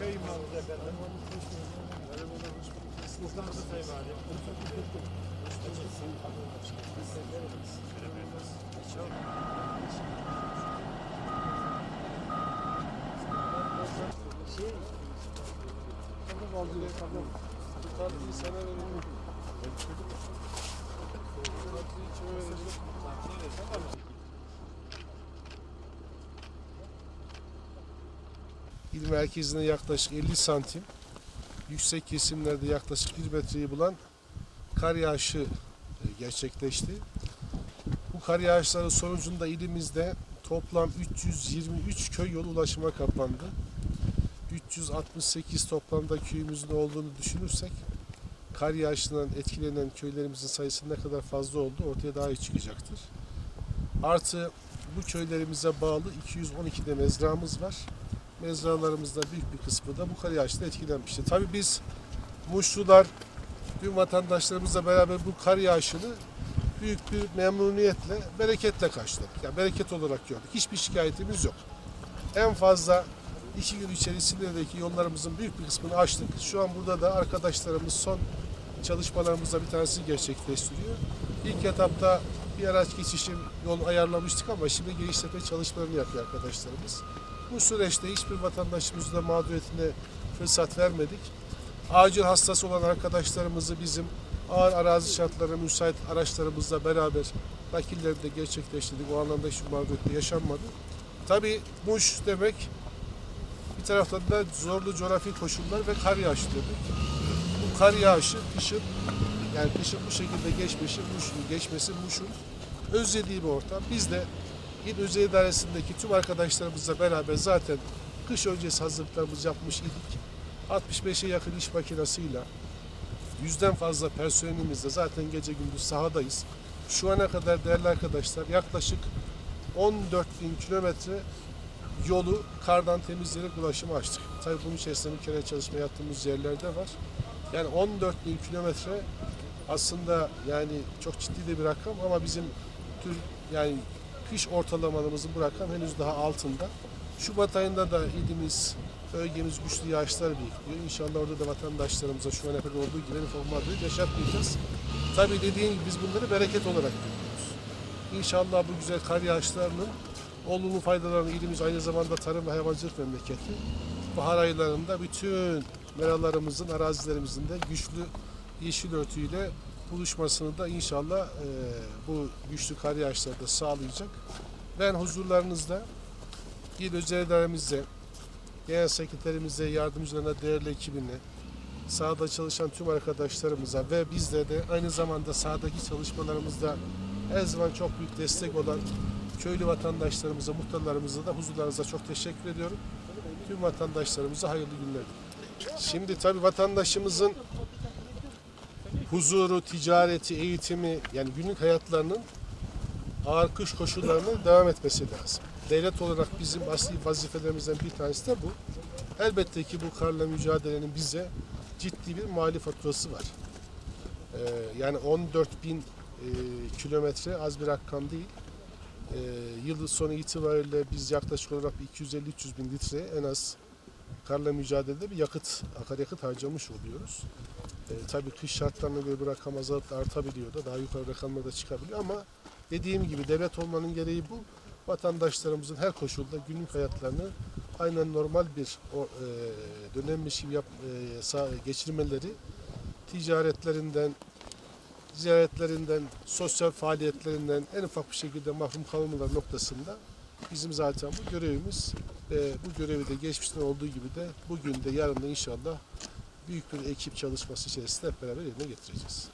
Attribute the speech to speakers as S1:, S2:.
S1: Beyim Mahmut efendim. Muhtarımız Sayın Valim.
S2: Tatlıyı sana verelim. Tatlıyı kime verelim? İl merkezine yaklaşık 50 santim, yüksek kesimlerde yaklaşık 1 metreyi bulan kar yağışı e, gerçekleşti. Bu kar yağışları sonucunda ilimizde toplam 323 köy yolu ulaşıma kapandı. 368 toplamda köyümüzün olduğunu düşünürsek kar yağışından etkilenen köylerimizin sayısı ne kadar fazla oldu ortaya daha iyi çıkacaktır. Artı bu köylerimize bağlı 212 de mezramız var. Mezralarımızda büyük bir kısmı da bu kar yağışından etkilenmişti. Tabii biz Muşlular, tüm vatandaşlarımızla beraber bu kar yağışını büyük bir memnuniyetle, bereketle karşıladık. Yani bereket olarak gördük. Hiçbir şikayetimiz yok. En fazla iki gün içerisindeki yollarımızın büyük bir kısmını açtık. Şu an burada da arkadaşlarımız son çalışmalarımızda bir tanesi gerçekleştiriyor. İlk etapta bir araç geçişi yol ayarlamıştık ama şimdi genişletme çalışmalarını yapıyor arkadaşlarımız. Bu süreçte hiçbir vatandaşımızın da mağduriyetine fırsat vermedik. Acil hastası olan arkadaşlarımızı bizim ağır arazi şartlarına müsait araçlarımızla beraber nakillerini gerçekleştirdik. O anlamda hiçbir mağduriyet yaşanmadı. Tabii Muş demek bir taraftan da zorlu coğrafi koşullar ve kar yağışı demek. Bu kar yağışı kışın yani kışın bu şekilde geçmesi, Muş'un geçmesi Muş'un özlediği bir ortam. Biz de İl Özel İdaresi'ndeki tüm arkadaşlarımızla beraber zaten kış öncesi hazırlıklarımızı yapmış idik. 65'e yakın iş makinasıyla yüzden fazla personelimizle zaten gece gündüz sahadayız. Şu ana kadar değerli arkadaşlar yaklaşık 14 bin kilometre yolu kardan temizleyerek ulaşıma açtık. Tabii bunun içerisinde bir kere çalışma yaptığımız yerler de var. Yani 14 bin kilometre aslında yani çok ciddi de bir rakam ama bizim tür yani kış ortalamalımızın bu rakam henüz daha altında. Şubat ayında da ilimiz, bölgemiz güçlü yağışlar bekliyor. İnşallah orada da vatandaşlarımıza şu ana kadar olduğu gibi reformatları yaşatmayacağız. Tabii dediğim gibi biz bunları bereket olarak görüyoruz. İnşallah bu güzel kar yağışlarının olumlu faydalarını ilimiz aynı zamanda tarım ve hayvancılık memleketi. Bahar aylarında bütün meralarımızın, arazilerimizin de güçlü yeşil örtüyle buluşmasını da inşallah e, bu güçlü kar yağışları da sağlayacak. Ben huzurlarınızda il özel idaremizle, genel sekreterimize, yardımcılarına, değerli ekibine, sahada çalışan tüm arkadaşlarımıza ve bizde de aynı zamanda sahadaki çalışmalarımızda her zaman çok büyük destek olan köylü vatandaşlarımıza, muhtarlarımıza da huzurlarınıza çok teşekkür ediyorum. Tüm vatandaşlarımıza hayırlı günler. Şimdi tabii vatandaşımızın huzuru, ticareti, eğitimi yani günlük hayatlarının ağır kış koşullarının devam etmesi lazım. Devlet olarak bizim asli vazifelerimizden bir tanesi de bu. Elbette ki bu karla mücadelenin bize ciddi bir mali faturası var. Ee, yani 14 bin e, kilometre az bir rakam değil. Ee, yıl sonu itibariyle biz yaklaşık olarak 250-300 bin litre en az karla mücadelede bir yakıt, akaryakıt harcamış oluyoruz. E, tabii kış şartlarına göre bu rakam azalt artabiliyor da daha yukarı rakamlar da çıkabiliyor ama dediğim gibi devlet olmanın gereği bu. Vatandaşlarımızın her koşulda günlük hayatlarını aynen normal bir e, dönemmiş gibi yap, e, sağ- geçirmeleri ticaretlerinden, ziyaretlerinden, sosyal faaliyetlerinden en ufak bir şekilde mahrum kalmamaları noktasında bizim zaten bu görevimiz ve bu görevi de geçmişten olduğu gibi de bugün de yarın da inşallah büyük bir ekip çalışması içerisinde hep beraber yerine getireceğiz.